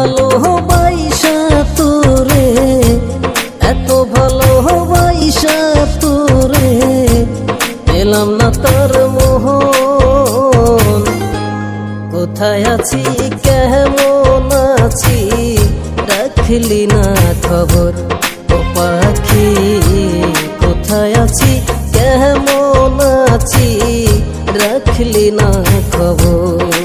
ভালো হবাইসা তোরে এত ভালো হবাইসা তোরে এলাম না তার মোহ কোথায় আছি, কেমন আছি রাখলি না খবর ও পাখি। কোথায় আছি, কেমন আছি রাখলি না খবর।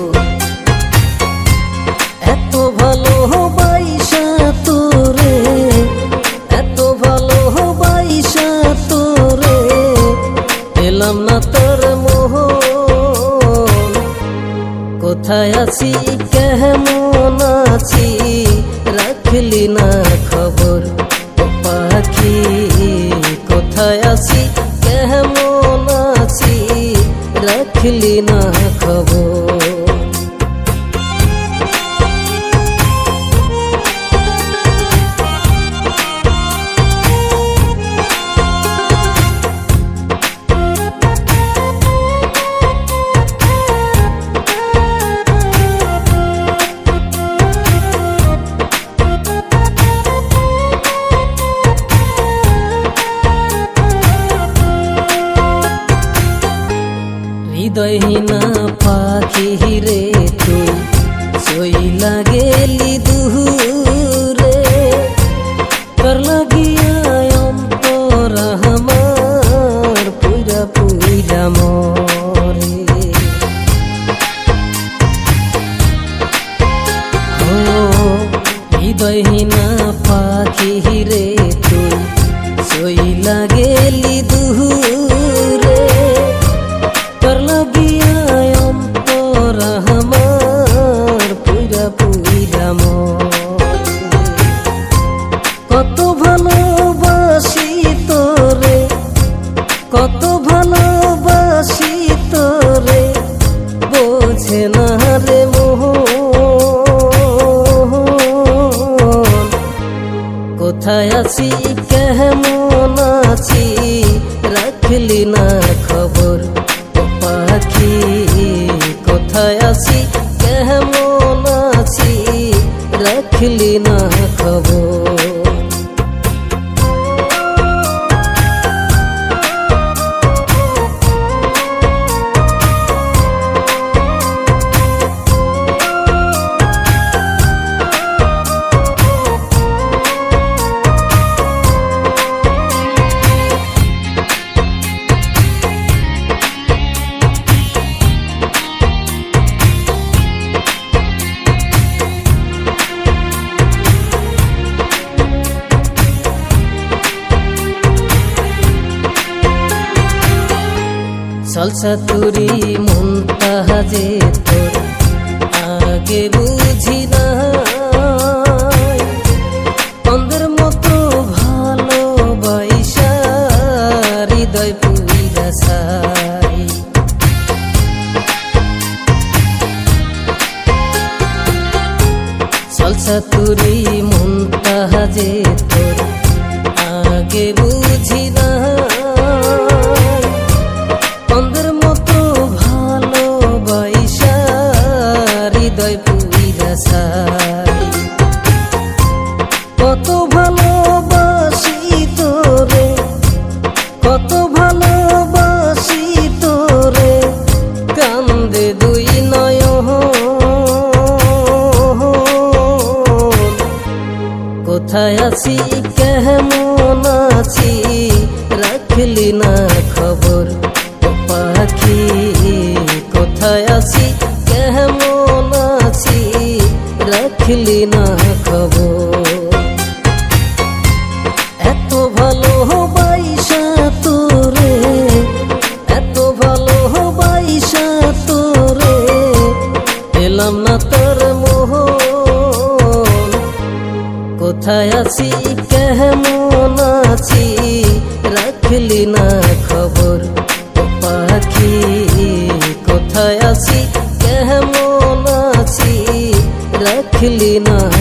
কোথায় আছি? কেমন আছি? রাখলি না খবর। পাখি, কোথায় আছি? কেমন আছি? রাখলি না খবর। হৃদয়হীনা পাখি রে তুই সইলা গেলি দুহুরে। তোর লাগিয়া অন্তর আমার পুরা পুরা মরে। ও হৃদয়হীনা পাখি রে তুই সইলা গেলি দুহুরে। বোঝে না রে মোহ কোথায় আছি, কেমন আছি? রাখলি না খবর পাখি, কোথায় আছি, কেমন আছি? রাখলি না খবর। তুরি মুনতাহাজে তোর আগে বুঝি না অন্ধের মতো ভালো বাইসা হৃদয় পুইরা সাই সলসা তুরি মুনতাহাজে তোর আগে বুঝি কোথায় আছি কেমন আছি? রাখলি না খবর পাখি। কোথায় আছি কেমন আছি? রাখলি না খবর। কোথায় আছি কেমন আছি? রাখলি না খবর পাখি। কোথায় আছি কেমন আছি? রাখলি না